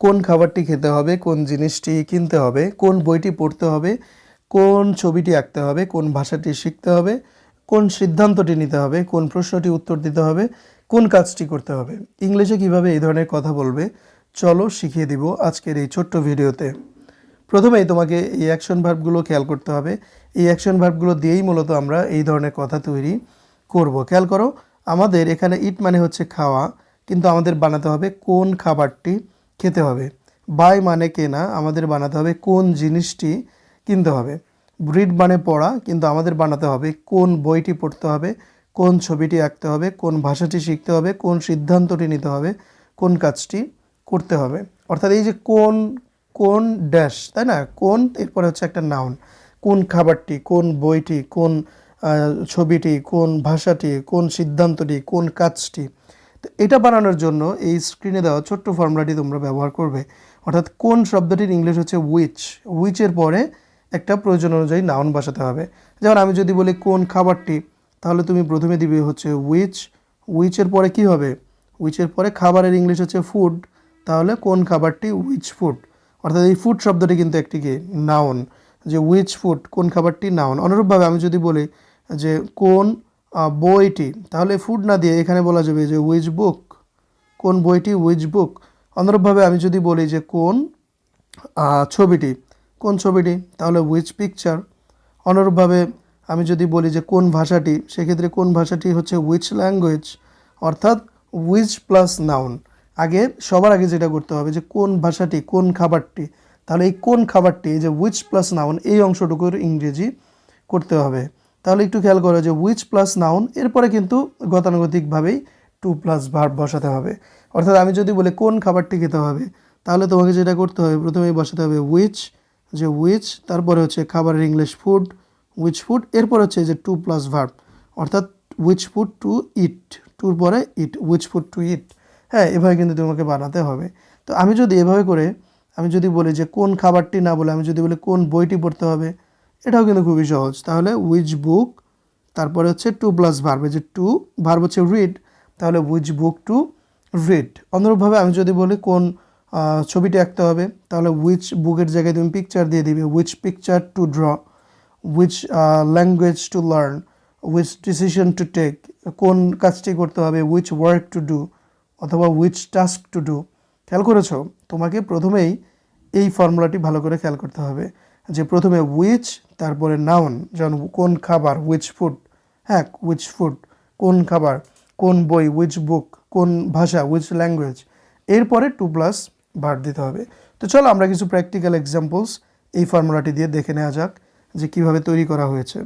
কোন খাবারটি খেতে হবে, কোন জিনিসটি কিনতে হবে, কোন বইটি পড়তে হবে, কোন ছবিটি আঁকতে হবে, কোন ভাষাটি শিখতে হবে, কোন সিদ্ধান্তটি নিতে হবে, কোন প্রশ্নটি উত্তর দিতে হবে, কোন কাজটি করতে হবে। ইংলিশে কীভাবে এই ধরনের কথা বলবে, চলো শিখিয়ে দিব আজকের এই ছোট্ট ভিডিওতে। প্রথমেই তোমাকে এই অ্যাকশন ভার্বগুলো খেয়াল করতে হবে। এই অ্যাকশন ভার্বগুলো দিয়েই মূলত আমরা এই ধরনের কথা তৈরি করব। খেয়াল করো, আমাদের এখানে ইট মানে হচ্ছে খাওয়া, কিন্তু আমাদের বানাতে হবে কোন খাবারটি। খেতে হবে। বাই মানে কেনা, আমাদের বানাতে হবে কোন জিনিসটি কিনতে হবে। রিড মানে পড়া, কিন্তু আমাদের বানাতে হবে কোন বইটি পড়তে হবে, কোন ছবিটি আঁকতে হবে, কোন ভাষাটি শিখতে হবে, কোন সিদ্ধান্তটি নিতে হবে, কোন কাজটি করতে হবে। অর্থাৎ এই যে কোন কোন ড্যাশ তাই না? কোন, এরপরে হচ্ছে একটা নাউন কোন খাবারটি, কোন বইটি, কোন ছবিটি, কোন ভাষাটি, কোন সিদ্ধান্তটি, কোন কাজটি তো এটা বানানোর জন্য এই স্ক্রিনে দেওয়া ছোট্ট ফর্মুলাটি তোমরা ব্যবহার করবে। অর্থাৎ কোন শব্দটির ইংলিশ হচ্ছে উইচ উইচের পরে একটা প্রয়োজন অনুযায়ী নাউন বসাতে হবে। যেমন আমি যদি বলি কোন খাবারটি, তাহলে তুমি প্রথমে দিবে হচ্ছে উইচ উইচের পরে কি হবে? উইচের পরে খাবারের ইংলিশ হচ্ছে ফুড তাহলে কোন খাবারটি উইচ ফুড অর্থাৎ এই ফুড শব্দটি কিন্তু একটি কি? নাউন যে উইচ ফুড কোন খাবারটি নাউন অনুরূপভাবে আমি যদি বলি যে কোন বইটি। তাহলে ফুড না দিয়ে এখানে বলা যাবে যে উইচ বুক কোন বইটি উইচ বুক অনুরূপভাবে আমি যদি বলি যে কোন ছবিটি কোন ছবিটি? তাহলে উইচ পিকচার অনুরূপভাবে আমি যদি বলি যে কোন ভাষাটি, সেক্ষেত্রে কোন ভাষাটি হচ্ছে উইচ ল্যাঙ্গুয়েজ অর্থাৎ উইচ প্লাস নাউন আগে, সবার আগে যেটা করতে হবে যে কোন ভাষাটি, কোন খাবারটি? তাহলে এই কোন খাবারটি যে উইচ প্লাস নাউন এই অংশটুকুর ইংরেজি করতে হবে। তাহলে একটু খেয়াল করো যে উইচ প্লাস নাউন এরপরে কিন্তু গতানুগতিকভাবেই টু প্লাস ভার্ব বসাতে হবে। অর্থাৎ আমি যদি বলি কোন খাবারটি খেতে হবে, তাহলে তোমাকে যেটা করতে হবে, প্রথমেই বসাতে হবে উইচ যে উইচ তারপরে হচ্ছে খাবারের ইংলিশ ফুড উইচ ফুড এরপর হচ্ছে যে টু প্লাস ভার্ব অর্থাৎ উইচ ফুড টু ইট টুর পরে eat which food to eat হ্যাঁ এভাবে কিন্তু তোমাকে বানাতে হবে। তো আমি যদি এভাবে করে, আমি যদি বলি যে কোন খাবারটি না বলে, আমি যদি বলি কোন বইটি পড়তে হবে এটাও কিন্তু খুবই সহজ। তাহলে উইচ বুক তারপরে হচ্ছে টু প্লাস ভার্ব যে টু ভার্ব হচ্ছে রিড তাহলে উইচ বুক টু রিড অনুরূপভাবে আমি যদি বলি কোন ছবিটি আঁকতে হবে, তাহলে উইচ বুকের জায়গায় তুমি পিকচার দিয়ে দিবে which picture to draw which language to learn which decision to take কোন কাজটি করতে হবে উইচ ওয়ার্ক টু ডু অথবা উইচ টাস্ক টু ডু খেয়াল করেছ? তোমাকে প্রথমেই এই ফর্মুলাটি ভালো করে খেয়াল করতে হবে। যে প্রথমে উইচ তারপরে নাউন যেমন কোন খাবার উইচ ফুড হ্যাঁ উইচ ফুড কোন খাবার, কোন বই উইচ বুক কোন ভাষা উইচ ল্যাঙ্গুয়েজ এরপরে টু প্লাস ভার্ব দিতে হবে। তো চলো আমরা কিছু প্র্যাকটিক্যাল এক্সাম্পলস এই ফর্মুলাটি দিয়ে দেখে নেওয়া যাক যে কীভাবে তৈরি করা হয়েছে।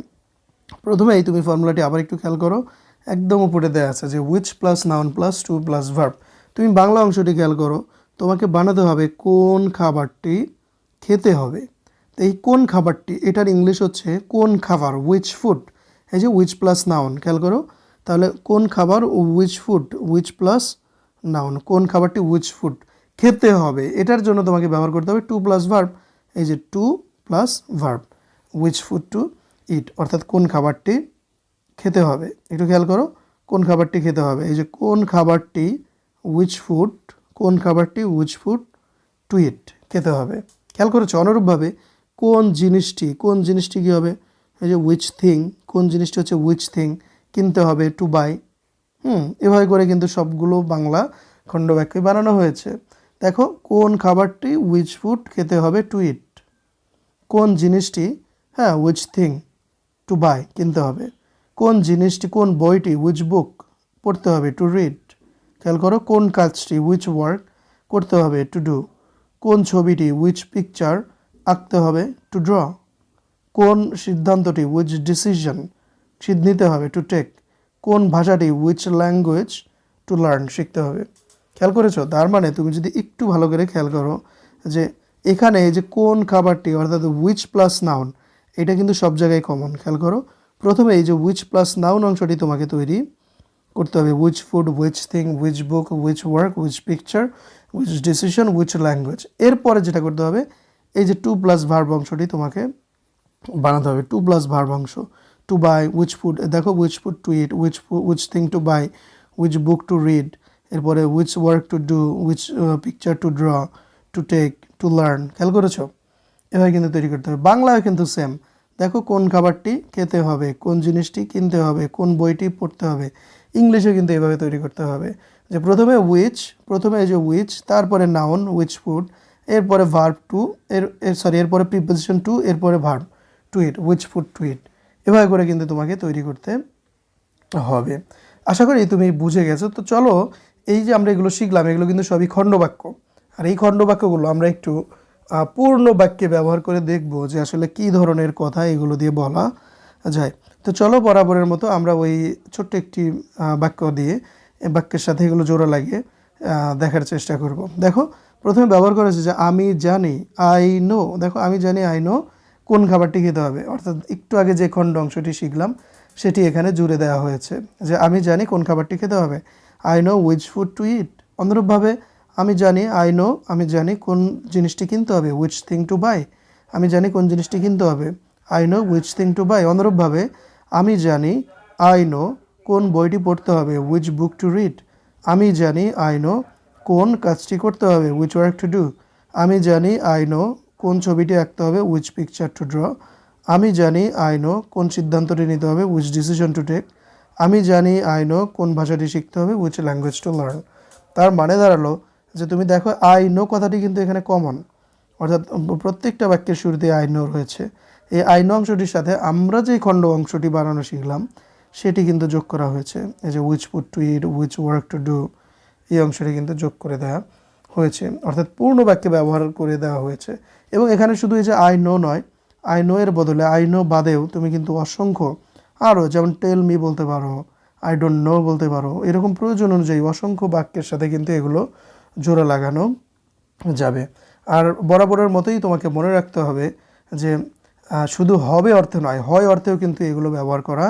প্রথমেই তুমি ফর্মুলাটি আবার একটু খেয়াল করো, একদম উপরে দেওয়া আছে যে which plus noun plus to plus verb তুমি বাংলা অংশটি খেয়াল করো, তোমাকে বানাতে হবে কোন খাবারটি খেতে হবে। এই কোন খাবারটি, এটার ইংলিশ হচ্ছে কোন খাবার উইচ ফুড এই যে উইচ প্লাস নাউন খেয়াল করো। তাহলে কোন খাবার which food which plus noun কোন খাবারটি উইচ ফুড খেতে হবে, এটার জন্য তোমাকে ব্যবহার করতে হবে টু প্লাস ভার্ব এই যে to plus verb which food to eat অর্থাৎ কোন খাবারটি খেতে হবে। একটু খেয়াল করো, কোন খাবারটি খেতে হবে, এই যে কোন খাবারটি উইচ ফুড কোন খাবারটি উইচ ফুড টু ইট খেতে হবে। খেয়াল করেছ, অনুরূপভাবে কোন জিনিসটি কোন জিনিসটি কী হবে? এই যে উইচ থিং কোন জিনিসটি হচ্ছে উইচ থিং কিনতে হবে টু বাই হুম, এভাবে করে কিন্তু সবগুলো বাংলা খণ্ডবাক্যই বানানো হয়েছে। দেখো, কোন খাবারটি উইচ ফুড খেতে হবে টু ইট কোন জিনিসটি হ্যাঁ উইচ থিং টু বাই কিনতে হবে। কোন জিনিসটি, কোন বইটি উইচ বুক পড়তে হবে টু রিড খেয়াল করো, কোন কাজটি উইচ ওয়ার্ক করতে হবে টু ডু কোন ছবিটি উইচ পিকচার আঁকতে হবে টু ড্র কোন সিদ্ধান্তটি উইচ ডিসিশন নিতে হবে টু টেক কোন ভাষাটি উইচ ল্যাঙ্গুয়েজ টু লার্ন শিখতে হবে। খেয়াল করেছ? তার মানে তুমি যদি একটু ভালো করে খেয়াল করো যে এখানে যে কোন খাবারটি, অর্থাৎ উইচ প্লাস নাউন এটা কিন্তু সব জায়গায় কমন খেয়াল করো? প্রথমে এই যে উইচ প্লাস নাউন অংশটি তোমাকে তৈরি করতে হবে। Which food which thing which book which work which picture which decision which language এরপরে যেটা করতে হবে এই যে টু প্লাস ভার্ব অংশটি তোমাকে বানাতে হবে। টু প্লাস ভার্ব অংশ টু বাই উইচ ফুড দেখো which food to eat which which thing to buy which book to read এরপরে which work to do which picture to draw to take to learn খেয়াল করেছ? এভাবে কিন্তু তৈরি করতে হবে। বাংলায় কিন্তু সেম দেখো কোন খাবারটি খেতে হবে, কোন জিনিসটি কিনতে হবে, কোন বইটি পড়তে হবে। ইংলিশে কিন্তু এভাবে তৈরি করতে হবে। যে প্রথমে উইচ প্রথমে যে উইচ তারপরে নাউন উইচ ফুড এরপরে ভার্ব টু এর সরি এরপরে প্রিপোজিশন টু এরপরে verb to eat which food to eat এভাবে করে কিন্তু তোমাকে তৈরি করতে হবে। আশা করি তুমি বুঝে গেছো। তো চলো, এই যে আমরা এগুলো শিখলাম, এগুলো কিন্তু সবই খণ্ডবাক্য। আর এই খণ্ডবাক্যগুলো আমরা একটু পূর্ণ বাক্যে ব্যবহার করে দেখব যে আসলে কী ধরনের কথা এগুলো দিয়ে বলা যায়। তো চলো, বরাবরের মতো আমরা ওই ছোট্ট একটি বাক্য দিয়ে বাক্যের সাথে এগুলো জোড়া লাগিয়ে দেখার চেষ্টা করব। দেখো প্রথমে ব্যবহার করেছে যে, আমি জানি আই নো দেখো, আমি জানি আই নো কোন খাবারটি খেতে হবে। অর্থাৎ একটু আগে যে খণ্ড অংশটি শিখলাম, সেটি এখানে জুড়ে দেওয়া হয়েছে যে, আমি জানি কোন খাবারটি খেতে হবে। I know which food to eat অনুরূপভাবে, আমি জানি আই নো আমি জানি কোন জিনিসটি কিনতে হবে উইচ থিং টু বাই আমি জানি কোন জিনিসটি কিনতে হবে I know which thing to buy অনুরূপভাবে, আমি জানি আই নো কোন বইটি পড়তে হবে উইচ বুক টু রিড আমি জানি আই নো কোন কাজটি করতে হবে উইচ ওয়ার্ক টু ডু আমি জানি আই নো কোন ছবিটি আঁকতে হবে উইচ পিকচার টু ড্র আমি জানি আই নো কোন সিদ্ধান্তটি নিতে হবে উইচ ডিসিশন টু টেক আমি জানি আই নো কোন ভাষাটি শিখতে হবে উইচ ল্যাঙ্গুয়েজ টু লার্ন তার মানে দাঁড়াল যে তুমি দেখো আই নো কথাটি কিন্তু এখানে কমন অর্থাৎ প্রত্যেকটা বাক্যের শুরুতে আই নো রয়েছে। এই আই নো অংশটির সাথে আমরা যে খণ্ড অংশটি বানানো শিখলাম, সেটি কিন্তু যোগ করা হয়েছে। এই যে which put to eat which work to do এই অংশটি কিন্তু যোগ করে দেওয়া হয়েছে। অর্থাৎ পূর্ণ বাক্যে ব্যবহার করে দেওয়া হয়েছে। এবং এখানে শুধু এই যে আই নো নয় আই নো এর বদলে আই নো বাদেও তুমি কিন্তু অসংখ্য আরও, যেমন টেল মি বলতে পারো আই ডোন্ট নো বলতে পারো, এরকম প্রয়োজন অনুযায়ী অসংখ্য বাক্যের সাথে কিন্তু এগুলো জোড়া লাগানো যাবে। আর বরাবরের মতোই তোমাকে মনে রাখতে হবে যে শুধু হবে অর্থে নয়, হয় অর্থেও কিন্তু এগুলো ব্যবহার করা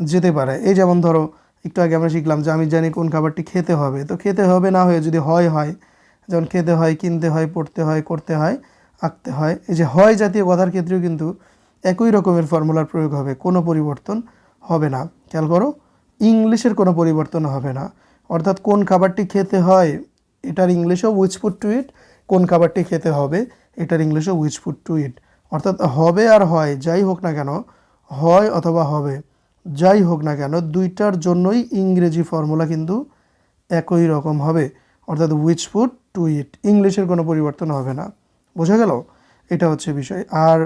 যেতে পারে। এই যেমন ধরো একটু আগে আমরা শিখলাম যে আমি জানি কোন খাবারটি খেতে হবে। তো খেতে হবে না হয়ে যদি হয় হয় যেমন খেতে হয়, কিনতে হয়, পড়তে হয়, করতে হয়, আঁকতে হয়, এই যে হয় জাতীয় কথার ক্ষেত্রেও কিন্তু একই রকমের ফর্মুলার প্রয়োগ হবে, কোনো পরিবর্তন হবে না। খেয়াল করো, ইংলিশের কোনো পরিবর্তন হবে না। অর্থাৎ কোন খাবারটি খেতে হয়, এটার ইংলিশও উইচ ফুড টু ইট কোন খাবারটি খেতে হবে, এটার ইংলিশও উইচ ফুড টু ইট অর্থাৎ হবে আর হয়, যাই হোক না কেন, হয় অথবা হবে। যাই হোক না কেন, দুইটার জন্যই ইংরেজি ফর্মুলা কিন্তু একই রকম হবে। অর্থাৎ উইচ ফুড টু ইট ইংলিশের কোনো পরিবর্তন হবে না। বোঝা গেল? এটা হচ্ছে বিষয়। আর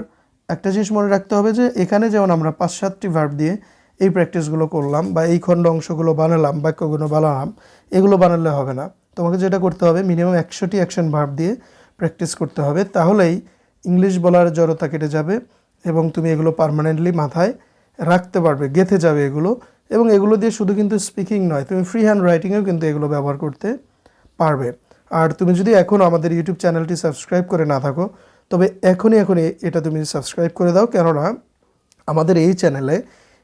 একটা জিনিস মনে রাখতে হবে যে, এখানে যেমন আমরা পাঁচ সাতটি ভার্ব দিয়ে এই প্র্যাকটিসগুলো করলাম বা এই খণ্ড অংশগুলো বানালাম, বাক্যগুলো বানালাম, এগুলো বানালে হবে না। তোমাকে যেটা করতে হবে মিনিমাম একশোটি অ্যাকশন ভার্ব দিয়ে প্র্যাকটিস করতে হবে। তাহলেই ইংলিশ বলার জড়তা কেটে যাবে এবং তুমি এগুলো পার্মানেন্টলি মাথায় রাখতে পারবে, গেথে যাবে এগুলো। এবং এগুলো দিয়ে শুধু কিন্তু স্পিকিং নয়, তুমি ফ্রি হ্যান্ড রাইটিংয়েও কিন্তু এগুলো ব্যবহার করতে পারবে। আর তুমি যদি এখনও আমাদের ইউটিউব চ্যানেলটি সাবস্ক্রাইব করে না থাকো, তবে এখনই এখনই এটা তুমি সাবস্ক্রাইব করে দাও। কেননা আমাদের এই চ্যানেলে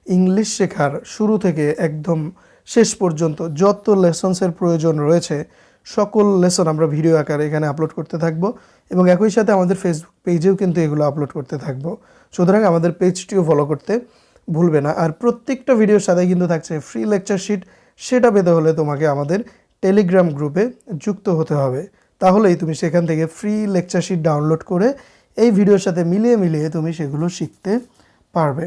ইংলিশ শেখার শুরু থেকে একদম শেষ পর্যন্ত যত লেসন্সের প্রয়োজন রয়েছে, সকল লেসন আমরা ভিডিও আকারে এখানে আপলোড করতে থাকব। এবং একই সাথে আমাদের ফেসবুক পেজেও কিন্তু এগুলো আপলোড করতে থাকব। সুতরাং আমাদের পেজটিও ফলো করতে ভুলবে না। আর প্রত্যেকটা ভিডিওর সাথে কিন্তু থাকছে ফ্রি লেকচার শিট সেটা পেতে হলে তোমাকে আমাদের টেলিগ্রাম গ্রুপে যুক্ত হতে হবে। তাহলেই তুমি সেখান থেকে ফ্রি লেকচার শিট ডাউনলোড করে এই ভিডিওর সাথে মিলিয়ে মিলিয়ে তুমি সেগুলো শিখতে পারবে।